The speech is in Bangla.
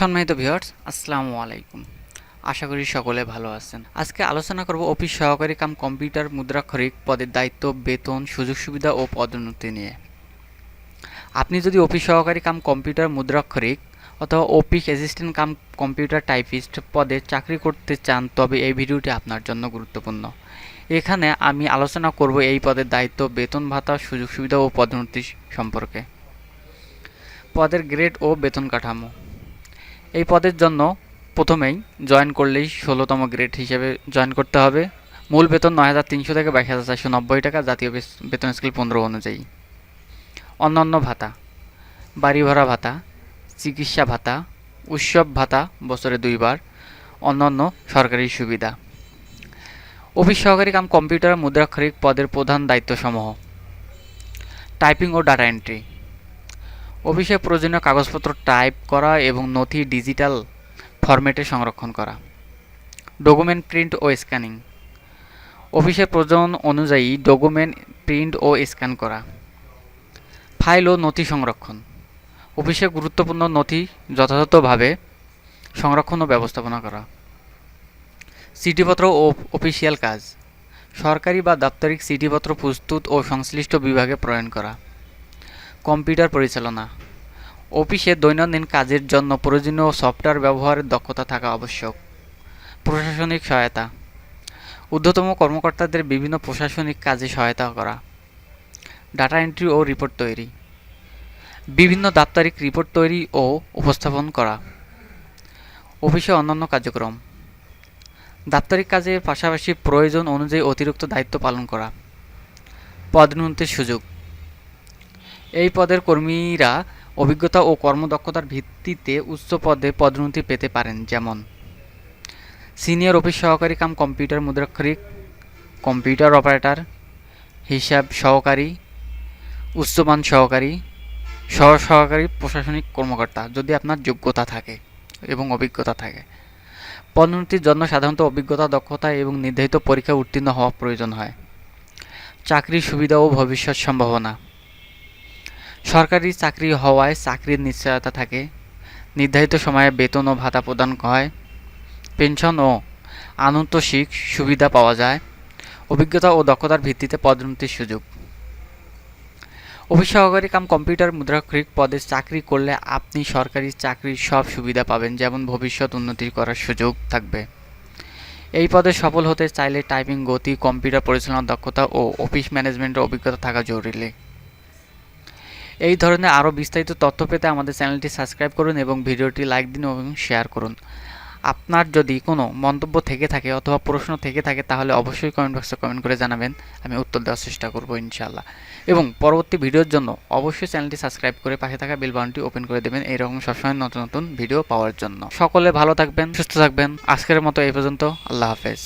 সম্মানিত ভিউয়ার্স, আসসালামু আলাইকুম। আশা করি সকলে ভালো আছেন। আজকে আলোচনা করব অফিস সহকারী কাম কম্পিউটার মুদ্রাক্ষরিক পদের দায়িত্ব, বেতন, সুযোগ সুবিধা ও পদোন্নতি নিয়ে। আপনি যদি অফিস সহকারী কাম কম্পিউটার মুদ্রাক্ষরিক অথবা office assistant cum computer typist পদে চাকরি করতে চান, তবে এই ভিডিওটি আপনার জন্য গুরুত্বপূর্ণ। এখানে আমি আলোচনা করব এই পদের দায়িত্ব, বেতন ভাতা, সুযোগ সুবিধা ও পদোন্নতি সম্পর্কে। পদের গ্রেড ও বেতন কাঠামো। এই পদের জন্য প্রথমেই জয়েন করলেই ষোলোতম গ্রেড হিসেবে জয়েন করতে হবে। মূল বেতন নয় হাজার তিনশো থেকে বাইশ হাজার চারশো নব্বই টাকা, জাতীয় বেতন স্কেল পনেরো অনুযায়ী। অন্যান্য ভাতা বাড়ি ভাড়া ভাতা, চিকিৎসা ভাতা, উৎসব ভাতা বছরে দুইবার, অন্যান্য সরকারি সুবিধা। অফিস সহকারী কাম কম্পিউটার মুদ্রাক্ষরিক পদের প্রধান দায়িত্বসমূহ। টাইপিং ও ডাটা এন্ট্রি। অফিসে প্রয়োজনীয় কাগজপত্র টাইপ করা এবং নথি ডিজিটাল ফরম্যাটে সংরক্ষণ করা। ডকুমেন্ট প্রিন্ট ও স্ক্যানিং। অফিসের প্রয়োজন অনুযায়ী ডকুমেন্ট প্রিন্ট ও স্ক্যান করা। ফাইল ও নথি সংরক্ষণ। অফিসে গুরুত্বপূর্ণ নথি যথাযথভাবে সংরক্ষণ ও ব্যবস্থাপনা করা। চিঠিপত্র ও অফিসিয়াল কাজ। সরকারি বা দাপ্তরিক চিঠিপত্র প্রস্তুত ও সংশ্লিষ্ট বিভাগে প্রয়োগ করা। কম্পিউটার পরিচালনা। অফিসে দৈনন্দিন কাজের জন্য প্রয়োজনীয় সফটওয়্যার ব্যবহারের দক্ষতা থাকা আবশ্যক। প্রশাসনিক সহায়তা। ঊর্ধ্বতম কর্মকর্তাদের বিভিন্ন প্রশাসনিক কাজে সহায়তা করা। ডাটা এন্ট্রি ও রিপোর্ট তৈরি। বিভিন্ন দাপ্তরিক রিপোর্ট তৈরি ও উপস্থাপন করা। অফিসে অন্যান্য কার্যক্রম। দাপ্তরিক কাজের পাশাপাশি প্রয়োজন অনুযায়ী অতিরিক্ত দায়িত্ব পালন করা। পদোন্নতির সুযোগ। এই পদের কর্মীরা অভিজ্ঞতা ও কর্মদক্ষতার ভিত্তিতে উচ্চ পদে পদোন্নতি পেতে পারেন, যেমন সিনিয়র অফিস সহকারী কাম কম্পিউটার মুদ্রাক্ষরিক, কম্পিউটার অপারেটর, হিসাব সহকারী, উচ্চমান সহকারী, সহ সহকারী প্রশাসনিক কর্মকর্তা, যদি আপনার যোগ্যতা থাকে এবং অভিজ্ঞতা থাকে। পদোন্নতির জন্য সাধারণত অভিজ্ঞতা, দক্ষতা এবং নির্ধারিত পরীক্ষায় উত্তীর্ণ হওয়া প্রয়োজন হয়। চাকরির সুবিধা ও ভবিষ্যৎ সম্ভাবনা। সরকারি চাকরি হওয়ায় চাকরির নিশ্চয়তা থাকে। নির্ধারিত সময়ে বেতন ও ভাতা প্রদান হয়। পেনশন ও আনন্তশিক সুবিধা পাওয়া যায়। অভিজ্ঞতা ও দক্ষতার ভিত্তিতে পদোন্নতির সুযোগ। অফিস সহকারী কাম কম্পিউটার মুদ্রাক্ষরিক পদে চাকরি করলে আপনি সরকারি চাকরির সব সুবিধা পাবেন, যেমন ভবিষ্যৎ উন্নতি করার সুযোগ থাকবে। এই পদে সফল হতে চাইলে টাইপিং, গতি, কম্পিউটার পরিচালনার দক্ষতা ও অফিস ম্যানেজমেন্টের অভিজ্ঞতা থাকা জরুরি। এই ধরনের আরও বিস্তারিত তথ্য পেতে আমাদের চ্যানেলটি সাবস্ক্রাইব করুন এবং ভিডিওটি লাইক দিন এবং শেয়ার করুন। আপনার যদি কোনো মন্তব্য থেকে থাকে অথবা প্রশ্ন থেকে থাকে, তাহলে অবশ্যই কমেন্ট বক্সে কমেন্ট করে জানাবেন। আমি উত্তর দেওয়ার চেষ্টা করব ইনশাআল্লাহ। এবং পরবর্তী ভিডিওর জন্য অবশ্যই চ্যানেলটি সাবস্ক্রাইব করে পাশে থাকা বেল বাটনটি ওপেন করে দেবেন। এইরকম সবসময় নতুন নতুন ভিডিও পাওয়ার জন্য। সকলে ভালো থাকবেন, সুস্থ থাকবেন। আজকের মতো এই পর্যন্ত। আল্লাহ হাফেজ।